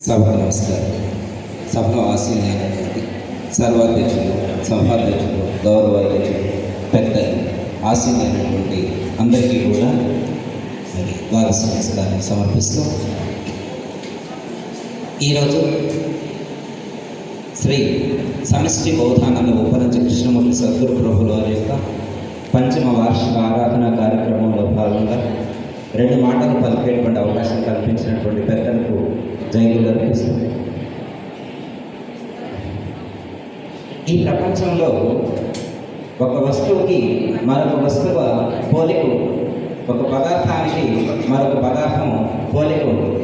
సభ నమస్కారం సభలో ఆశీనులైనటువంటి సర్వాధ్యక్షులు సభాధ్యక్షులు గౌరవాధ్యక్షులు పెద్దలు ఆశీనులైనటువంటి అందరికీ కూడా మరి ద్వాదశ నమస్కారాన్ని సమర్పిస్తూ ఈరోజు శ్రీ సమిష్టి బౌద్ధానంద ఉపరంజ కృష్ణమూర్తి సద్గురు ప్రభుల వారి యొక్క పంచమ వార్షిక ఆరాధన కార్యక్రమంలో భాగంగా రెండు మాటలు పలికేటువంటి అవకాశం కల్పించినటువంటి జైలు అర్పిస్తుంది ఈ ప్రపంచంలో ఒక వస్తువుకి మరొక వస్తువు పోలిక ఒక పదార్థానికి మరొక పదార్థం పోలిక ఉంటుంది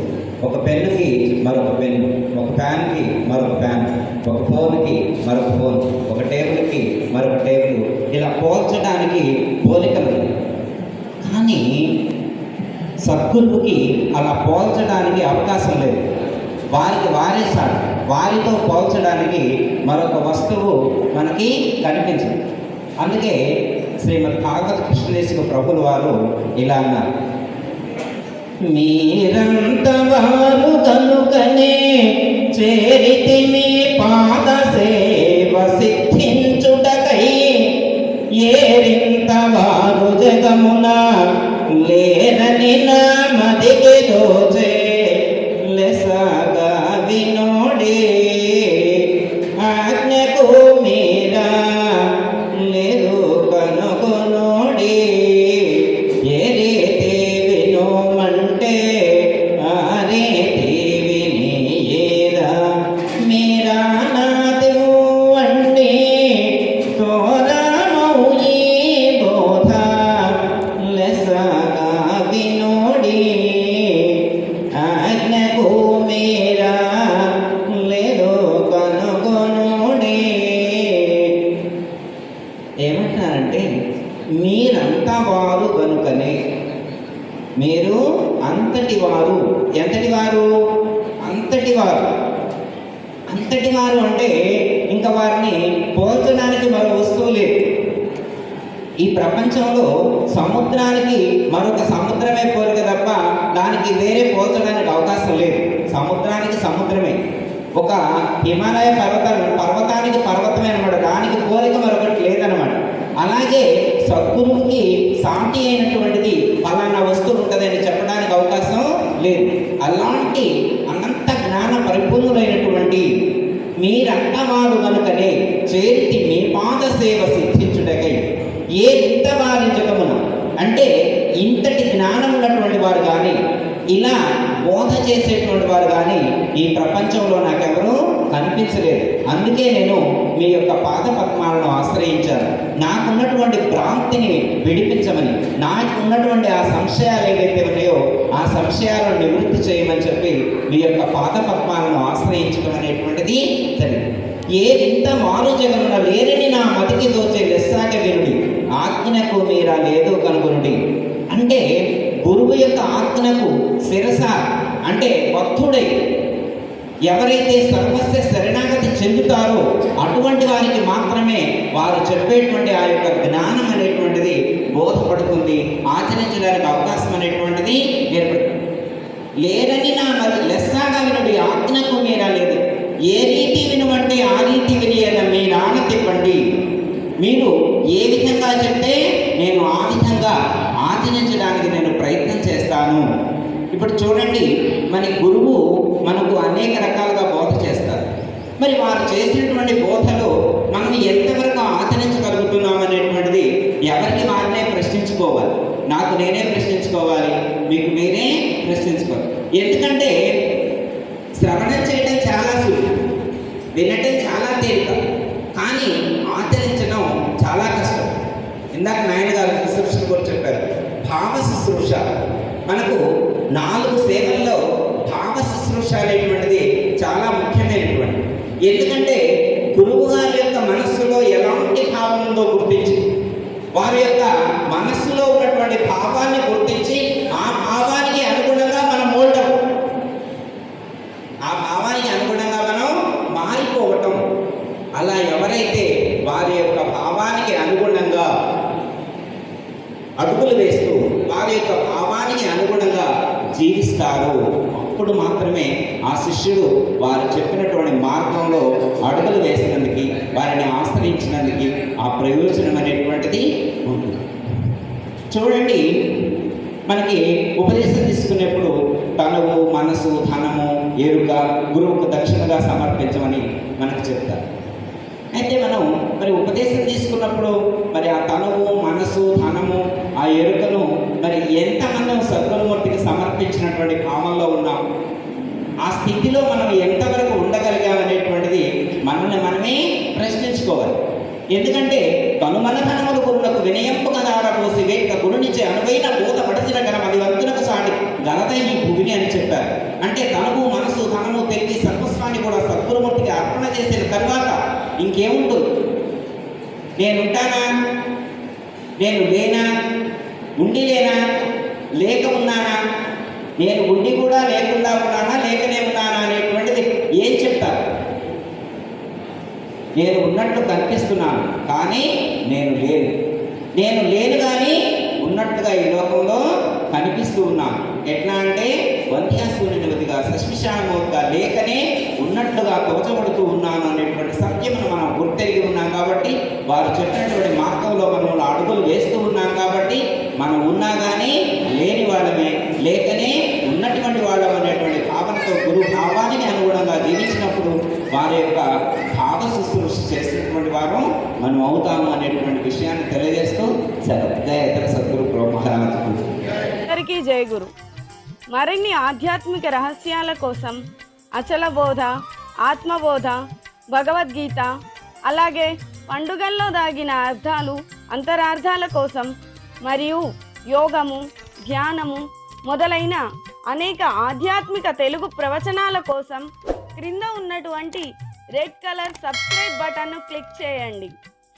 ఒక పెన్నుకి మరొక పెన్ను ఒక ఫ్యాన్కి మరొక ఫ్యాన్ ఒక ఫోన్కి మరొక ఫోన్ ఒక టేబుల్కి మరొక టేబుల్. ఇలా పోల్చడానికి పోలికలు కానీ సద్గురువుకి అలా పోల్చడానికి అవకాశం లేదు. వారికి వారే సార్ వారితో పోల్చడానికి మరొక వస్తువు మనకి కనిపించదు. అందుకే శ్రీమద్ భాగవత కృష్ణదేశిక ప్రభులు వారు ఇలా అన్నారు. మీరంత వారు కనుకనే చేరితి మీ పాద సేవ సిద్ధించుటకై ఏరింత వారు జగమున లేరని నా మదికి దోచే మీరు అంతటి వారు ఎంతటి వారు అంతటి వారు అంతటి వారు అంటే ఇంకా వారిని పోల్చడానికి మరో వస్తువు లేదు. ఈ ప్రపంచంలో సముద్రానికి మరొక సముద్రమే పోలిక తప్ప దానికి వేరే పోల్చడానికి అవకాశం లేదు. సముద్రానికి సముద్రమే ఒక హిమాలయ పర్వతం పర్వతానికి పర్వతమే అనమాట దానికి కోరిక మరొకటి లేదనమాట అలాగే సద్గురువుకి సాటి అయినటువంటిది ఫలానా వస్తువు ఉంటుందని చెప్పడానికి అవకాశం లేదు. అలాంటి అనంత జ్ఞాన పరిపూర్ణులైనటువంటి మీరంటవారు కనుకనే చేతి మీ పాద సేవ సిద్ధించుటకై ఏ ఇంత వారి జగమున అంటే ఇంతటి జ్ఞానం ఉన్నటువంటి వారు కానీ ఇలా బోధ చేసేటువంటి వారు కానీ ఈ ప్రపంచంలో నాకెవరూ కనిపించలేదు. అందుకే నేను మీ యొక్క పాద పద్మాలను ఆశ్రయించాను. నాకున్నటువంటి భ్రాంతిని విడిపించమని నాకు ఉన్నటువంటి ఆ సంశయాలు ఏవైతే ఉన్నాయో ఆ సంశయాలను నివృత్తి చేయమని చెప్పి మీ యొక్క పాద పద్మాలను ఆశ్రయించడం అనేటువంటిది జరిగింది ఏ ఇంత మారు జగమున లేరని నా మతికి దోచే లెస్సాక వినుడి ఆజ్ఞకు మీరా లేదు కనుగొనుడి. అంటే గురువు యొక్క ఆత్మకు శిరస అంటే భక్తుడై ఎవరైతే సర్వస్వ శరణాగతి చెందుతారో అటువంటి వారికి మాత్రమే వారు చెప్పేటువంటి ఆ యొక్క జ్ఞానం అనేటువంటిది బోధపడుతుంది ఆచరించడానికి అవకాశం అనేటువంటిది ఏర్పడుతుంది. లేదని నా మరి లెస్సాగా వినుడి ఆజ్ఞకు మీరా లేదు. ఏ రీతి వినవంటే ఆ రీతి వినియన మీ నాన్న తిప్పండి. మీరు ఏ విధంగా చెప్తే నేను ఆ విధంగా ఆచరించడానికి నేను ఇప్పుడు చూడండి మన గురువు మనకు అనేక రకాలుగా బోధ చేస్తారు. మరి వారు చేసినటువంటి బోధలో మనం ఎంతవరకు ఆచరించగలుగుతున్నాం అనేటువంటిది ఎవరికి వారినే ప్రశ్నించుకోవాలి. నాకు నేనే ప్రశ్నించుకోవాలి మీకు నేనే ప్రశ్నించుకోవాలి. ఎందుకంటే శ్రవణం చేయడం చాలా సులువు వినటం చాలా తేలిక కానీ ఆచరించడం చాలా కష్టం. ఇందాక నాయన గారు శుశ్రూష కూడా చెప్పారు. భావ శుశ్రూష. మనకు నాలుగు సేవల్లో భావ శుశ్రూష అనేటువంటిది చాలా ముఖ్యమైనటువంటి. ఎందుకంటే గురువు గారి యొక్క మనస్సులో ఎలాంటి భావం ఉందో గుర్తించి వారి యొక్క మనస్సులో ఉన్నటువంటి భావాన్ని గుర్తించి ఆ భావానికి అనుగుణంగా మనం మోడటం ఆ భావానికి అనుగుణంగా మనం మారిపోవటం. అలా ఎవరైతే వారి యొక్క భావానికి అనుగుణంగా అడుగులు వేస్తూ వారి యొక్క భావానికి అనుగుణంగా జీవిస్తారు. అప్పుడు మాత్రమే ఆ శిష్యుడు వారు చెప్పినటువంటి మార్గంలో అడుగులు వేసినందుకు వారిని ఆశ్రయించినందుకు ఆ ప్రయోజనం అనేటువంటిది ఉంటుంది. చూడండి మనకి ఉపదేశం తీసుకునేప్పుడు తనువు మనసు ధనము ఎరుక గురువుకు దక్షిణగా సమర్పించమని మనకు చెప్తారు. అయితే మనం మరి ఉపదేశం తీసుకున్నప్పుడు మరి ఆ తనువు మనసు ధనము ఆ ఎరుకను మరి ఎంతమంది సద్గురుమూర్తికి సమర్పించినటువంటి కామంలో ఉన్నాం? ఆ స్థితిలో మనం ఎంతవరకు ఉండగలిగామనేటువంటిది మనల్ని మనమే ప్రశ్నించుకోవాలి. ఎందుకంటే కనుమనధనములు గురులకు వినయంపు కదారపోసి వేక గురునిచ్చే అనువైన భూత పడసిన గల అది వంతులకు సాటి ఘనత ఈ భూమిని అని చెప్పారు. అంటే తనకు మనసు ధనము తెలివి సర్వస్వాన్ని కూడా సద్గురుమూర్తికి అర్పణ చేసిన తర్వాత ఇంకేముంటుంది? నేనుంటానా? నేను లేనా ఉండి లేనా లేక ఉన్నానా నేను ఉండి కూడా లేకుండా ఉన్నానా లేకనే ఉన్నానా అనేటువంటిది ఏం చెప్తారు? నేను ఉన్నట్లు కనిపిస్తున్నాను కానీ నేను లేను. నేను లేను కానీ ఉన్నట్టుగా ఈ లోకంలో కనిపిస్తూ ఉన్నాను. ఎట్లా అంటే వంధ్యాసూర్యునివతిగా సశ్మిషామూర్తిగా లేకనే ఉన్నట్లుగా కవచబడుతూ ఉన్నాను అనేటువంటి సత్యమును మనం గుర్తెరిగి ఉన్నాం కాబట్టి వారు చెప్పినటువంటి మార్గంలో మనం అడుగులు వేస్తూ ఉన్నాం కాబట్టి మనం ఉన్నా కానీ లేని వాళ్ళమే లేకనే ఉన్నటువంటి వాళ్ళం అనేటువంటి భావనతో గురు భావానికి అనుగుణంగా జీవించినప్పుడు వారి యొక్క భావ శుశ్రూష చేసినటువంటి వారు మనం అవుతాము అనేటువంటి విషయాన్ని తెలియజేస్తూ ఇతర సద్గురు ప్రభు అందరికీ జయ గురు. మరిన్ని ఆధ్యాత్మిక రహస్యాల కోసం అచల బోధ ఆత్మబోధ భగవద్గీత అలాగే పండుగల్లో దాగిన అర్థాలు అంతరార్థాల కోసం మరియు యోగము ధ్యానము మొదలైన అనేక ఆధ్యాత్మిక తెలుగు ప్రవచనాల కోసం క్రింద ఉన్నటువంటి రెడ్ కలర్ సబ్స్క్రైబ్ బటన్ను క్లిక్ చేయండి.